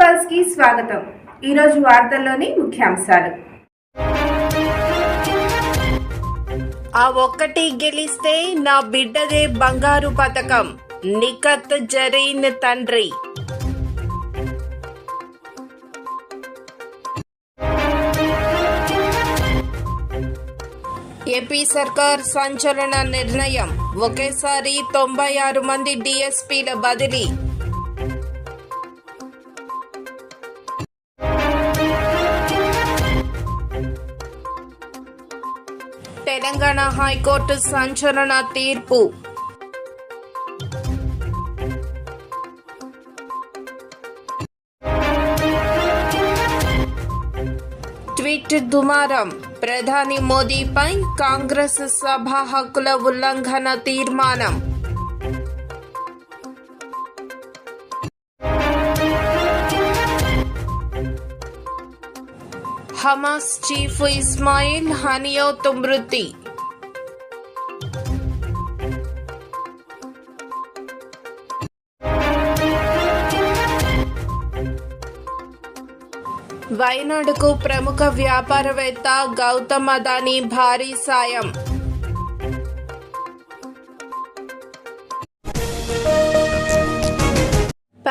పల్స్కి స్వాగతం. ఈరోజు వార్తల్లోని ముఖ్యాంశాలు. ఆ ఒక్కటి గెలిస్తే నా బిడ్డదే బంగారు పథకం. నిఖత్ జరీన్ తండ్రి. ఏపీ సర్కార్ సంచలన నిర్ణయం. ఒకేసారి తొంభై ఆరు మంది డిఎస్పీల బదిలీ. తెలంగాణ హైకోర్టు సంచలన తీర్పు. ట్వీట్ దుమారం. ప్రధాని మోదీపై కాంగ్రెస్ సభ హక్కుల ఉల్లంఘన తీర్మానం. హమాస్ చీఫ్ ఇస్మాయిల్ హనియోత్ మృతి. వైనాడుకు ప్రముఖ వ్యాపారవేత్త గౌతమ్ అదానీ భారీ సాయం.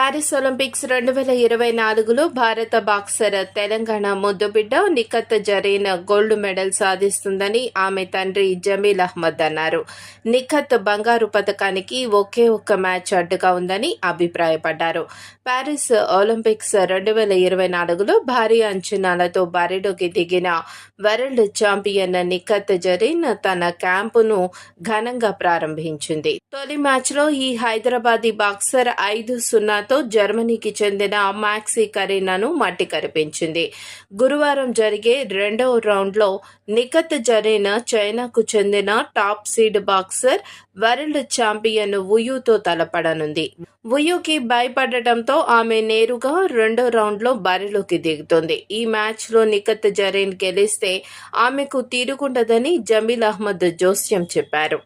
పారిస్ ఒలింపిక్స్ రెండు వేల ఇరవై నాలుగులో భారత బాక్సర్ తెలంగాణ ముద్దుబిడ్డ నిఖత్ జరీన్ గోల్డ్ మెడల్ సాధిస్తుందని ఆమె తండ్రి జమీల్ అహ్మద్ అన్నారు. నిఖత్ బంగారు పథకానికి ఒకే ఒక్క మ్యాచ్ అడ్డుగా ఉందని అభిప్రాయపడ్డారు. ప్యారిస్ ఒలింపిక్స్ రెండు వేల ఇరవై నాలుగులో భారీ అంచనాలతో బరిలోకి దిగిన వరల్డ్ ఛాంపియన్ నిఖత్ జరీన్ తన క్యాంపును ఘనంగా ప్రారంభించింది. తొలి మ్యాచ్లో ఈ హైదరాబాదీ బాక్సర్ ఐదు సున్నాతో జర్మనీకి చెందిన మ్యాక్సీ కరీనాను మట్టి కరిపించింది. గురువారం జరిగే రెండవ రౌండ్లో నిఖత్ జరీనా చైనాకు చెందిన top seed boxer world champion ఉయుతో తలపడనుంది. ఉయుకి భయపడటంతో ఆమె నేరుగా రెండో రౌండ్లో బరిలోకి దిగుతుంది. ఈ మ్యాచ్లో నిఖత్ జరీన్ గెలిస్తే ఆమెకు తీరుకుండదని జమీల్ అహ్మద్ జోస్యం చెప్పారు.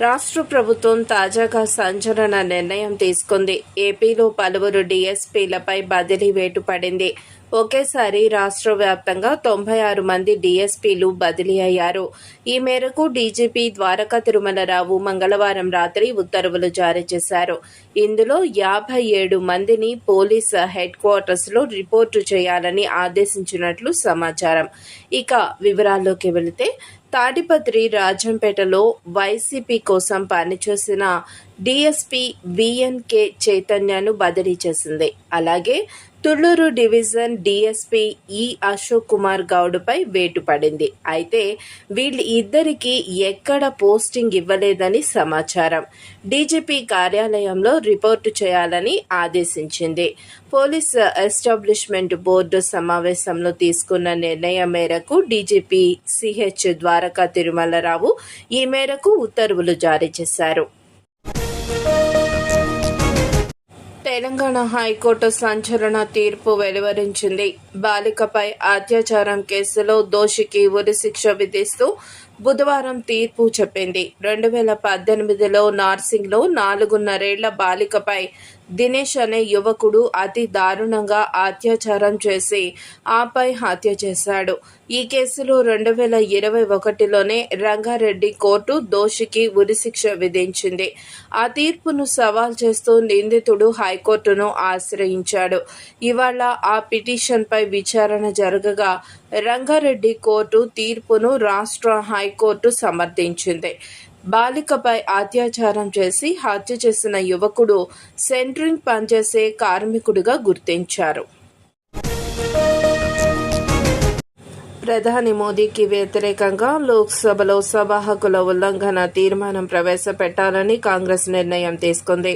రాష్ట్ర ప్రభుత్వం తాజాగా సంచలన నిర్ణయం తీసుకుంది. ఏపీలో పలువురు డీఎస్పీలపై బదిలీ వేటు పడింది. ఒకేసారి రాష్ట్ర వ్యాప్తంగా తొంభై ఆరు మంది డీఎస్పీలు బదిలీ అయ్యారు. ఈ మేరకు డీజీపీ ద్వారకా తిరుమలరావు మంగళవారం రాత్రి ఉత్తర్వులు జారీ చేశారు. ఇందులో యాభై ఏడు మందిని పోలీస్ హెడ్ క్వార్టర్స్లో రిపోర్టు చేయాలని ఆదేశించినట్లు సమాచారం. ఇక వివరాల్లోకి వెళితే తాడిపత్రి రాజంపేటలో వైసీపీ కోసం పనిచేసిన డిఎస్పీ విఎన్కే చైతన్యను బదిలీ చేసింది. అలాగే తుళ్ళూరు డివిజన్ డిఎస్పీ ఈ అశోక్ కుమార్ గౌడ్పై వేటు పడింది. అయితే వీళ్ళు ఇద్దరికి ఎక్కడ పోస్టింగ్ ఇవ్వలేదని సమాచారం. డీజీపీ కార్యాలయంలో రిపోర్టు చేయాలని ఆదేశించింది. పోలీస్ ఎస్టాబ్లిష్మెంట్ బోర్డు సమావేశంలో తీసుకున్న నిర్ణయం మేరకు డీజీపీ సిహెచ్ ద్వారకా తిరుమలరావు ఈ మేరకు ఉత్తర్వులు జారీ చేశారు. తెలంగాణ హైకోర్టు సంచలన తీర్పు వెలువరించింది. బాలికపై అత్యాచారం కేసులో దోషికి ఉరిశిక్ష విధిస్తూ బుధవారం తీర్పు చెప్పింది. రెండు వేల పద్దెనిమిదిలో నార్సింగ్లో నాలుగున్నరేళ్ళ బాలికపై దినేష్ అనే యువకుడు అతి దారుణంగా అత్యాచారం చేసి ఆపై హత్య చేశాడు. ఈ కేసులో రెండు వేల ఇరవై ఒకటిలోనే రంగారెడ్డి కోర్టు దోషికి ఉరిశిక్ష విధించింది. ఆ తీర్పును సవాల్ చేస్తూ నిందితుడు హైకోర్టును ఆశ్రయించాడు. ఇవాళ ఆ పిటిషన్పై విచారణ జరగగా రంగారెడ్డి కోర్టు తీర్పును రాష్ట్ర హైకోర్టు సమర్థించింది. బాలికపై అత్యాచారం చేసి హత్య చేసిన యువకుడు సెంట్రింగ్ పనిచేసే కార్మికుడిగా గుర్తించారు. ప్రధాని మోదీకి వ్యతిరేకంగా లోక్సభలో సభ హక్కుల ఉల్లంఘన తీర్మానం ప్రవేశపెట్టాలని కాంగ్రెస్ నిర్ణయం తీసుకుంది.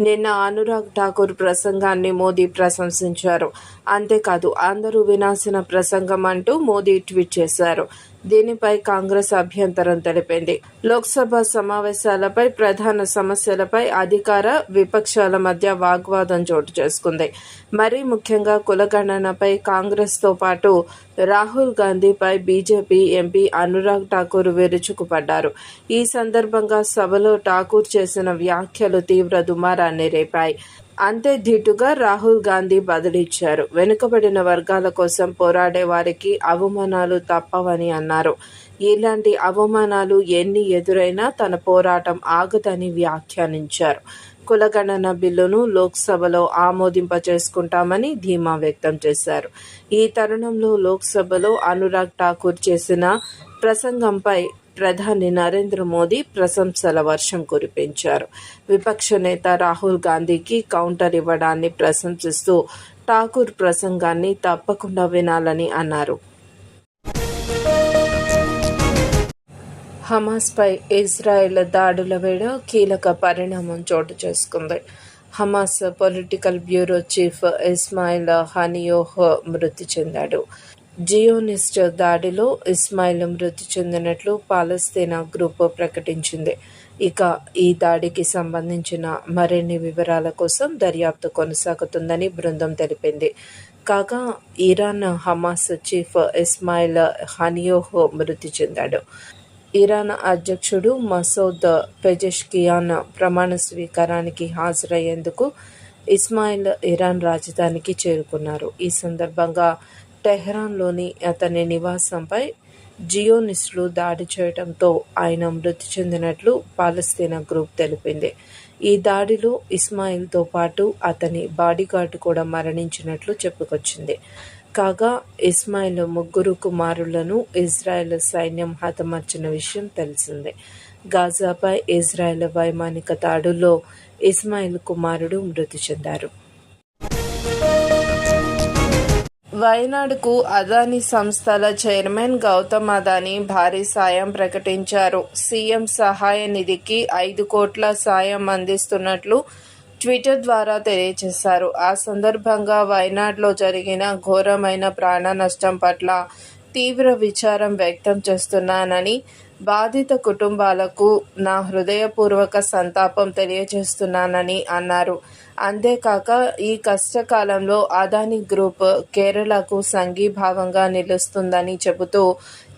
నిన్న అనురాగ్ ఠాకూర్ ప్రసంగాన్ని మోదీ ప్రశంసించారు. అంతేకాదు అందరూ వినాల్సిన ప్రసంగం అంటూ మోదీ ట్వీట్ చేశారు. దీనిపై కాంగ్రెస్ అభ్యంతరం తెలిపింది. లోక్సభ సమావేశాలపై ప్రధాన సమస్యలపై అధికార విపక్షాల మధ్య వాగ్వాదం చోటు చేసుకుంది. మరీ ముఖ్యంగా కులగణనపై కాంగ్రెస్తో పాటు రాహుల్ గాంధీపై బీజేపీ ఎంపీ అనురాగ్ ఠాకూర్ విరుచుకుపడ్డారు. ఈ సందర్భంగా సభలో ఠాకూర్ చేసిన వ్యాఖ్యలు తీవ్ర దుమారాన్ని రేపాయి. అంతే ధీటుగా రాహుల్ గాంధీ బదిలిచ్చారు. వెనుకబడిన వర్గాల కోసం పోరాడే వారికి అవమానాలు తప్పవని అన్నారు. ఇలాంటి అవమానాలు ఎన్ని ఎదురైనా తన పోరాటం ఆగదని వ్యాఖ్యానించారు. కులగణన బిల్లును లోక్సభలో ఆమోదింప చేసుకుంటామని ధీమా వ్యక్తం చేశారు. ఈ తరుణంలో లోక్సభలో అనురాగ్ ఠాకూర్ చేసిన ప్రసంగంపై ప్రధాని నరేంద్ర మోదీ ప్రశంసల వర్షం కురిపించారు. విపక్ష నేత రాహుల్ గాంధీకి కౌంటర్ ఇవ్వడాన్ని ప్రశంసిస్తూ ఠాకూర్ ప్రసంగాన్ని తప్పకుండా వినాలని అన్నారు. హమాస్పై ఇజ్రాయెల్ దాడుల వేళ కీలక పరిణామం చోటు చేసుకుంది. Hamas political bureau chief Ismail Haniyeh మృతి చెందాడు. జియోనిస్ట్ దాడిలో ఇస్మాయిల్ మృతి చెందినట్లు పాలస్తీనా గ్రూప్ ప్రకటించింది. ఇక ఈ దాడికి సంబంధించిన మరిన్ని వివరాల కోసం దర్యాప్తు కొనసాగుతుందని బృందం తెలిపింది. కాగా Iran Hamas chief Ismail Haniyeh మృతి చెందాడు. ఇరాన్ అధ్యక్షుడు మసౌద్ పెజెష్కియాన్ ప్రమాణ స్వీకారానికి హాజరయ్యేందుకు ఇస్మాయిల్ ఇరాన్ రాజధానికి చేరుకున్నారు. ఈ సందర్భంగా టెహ్రాన్లోని అతని నివాసంపై జియోనిస్టులు దాడి చేయడంతో ఆయన మృతి చెందినట్లు పాలస్తీనా గ్రూప్ తెలిపింది. ఈ దాడిలో ఇస్మాయిల్తో పాటు అతని బాడీగార్డ్ కూడా మరణించినట్లు చెప్పుకొచ్చింది. కాగా ఇస్మాయిల్ ముగ్గురు కుమారులను ఇజ్రాయెల్ సైన్యం హతమార్చిన విషయం తెలిసిందే. గాజాపై ఇజ్రాయెల్ వైమానిక దాడుల్లో ఇస్మాయిల్ కుమారుడు మృతి చెందారు. వయనాడుకు అదానీ సంస్థల చైర్మన్ గౌతమ్ అదానీ భారీ సాయం ప్రకటించారు. సీఎం సహాయ నిధికి ఐదు కోట్ల సాయం అందిస్తున్నట్లు ట్విట్టర్ ద్వారా తెలియజేశారు. ఆ సందర్భంగా వయనాడ్లో జరిగిన ఘోరమైన ప్రాణ నష్టం పట్ల తీవ్ర విచారం వ్యక్తం చేస్తున్నానని బాధిత కుటుంబాలకు నా హృదయపూర్వక సంతాపం తెలియజేస్తున్నానని అన్నారు. అంతేకాక ఈ కష్టకాలంలో అదాని గ్రూప్ కేరళకు సంఘీభావంగా నిలుస్తుందని చెబుతూ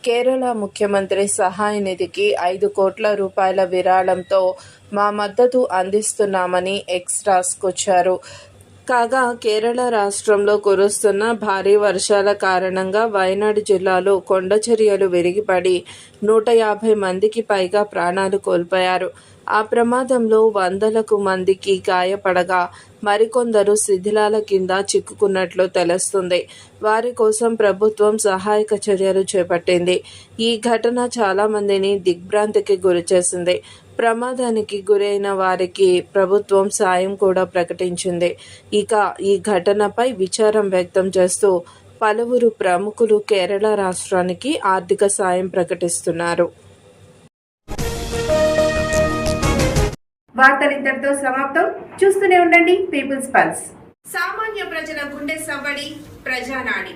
కేరళ ముఖ్యమంత్రి సహాయ నిధికి ఐదు కోట్ల రూపాయల విరాళంతో మా మద్దతు అందిస్తున్నామని ఎక్స్ రాసుకొచ్చారు కాగా కేరళ రాష్ట్రంలో కురుస్తున్న భారీ వర్షాల కారణంగా వయనాడు జిల్లాలో కొండ చర్యలు విరిగిపడి నూట యాభై మందికి పైగా ప్రాణాలు కోల్పోయారు. ఆ ప్రమాదంలో వందలకు మందికి గాయపడగా మరికొందరు శిథిలాల కింద చిక్కుకున్నట్లు తెలుస్తుంది. వారి కోసం ప్రభుత్వం సహాయక చర్యలు చేపట్టింది. ఈ ఘటన చాలా మందిని దిగ్భ్రాంతికి గురిచేసింది. ప్రమాదానికి గురైన వారికి ప్రభుత్వం సాయం కూడా ప్రకటించింది. ఇక ఈ ఘటనపై విచారం వ్యక్తం చేస్తూ పలువురు ప్రముఖులు కేరళ రాష్ట్రానికి ఆర్థిక సాయం ప్రకటిస్తున్నారు. వార్తలు ఇంతటితో సమాప్తం. చూస్తూనే ఉండండి పీపుల్స్ పల్స్. సామాన్య ప్రజల గుండె సవ్వడి ప్రజానాడి.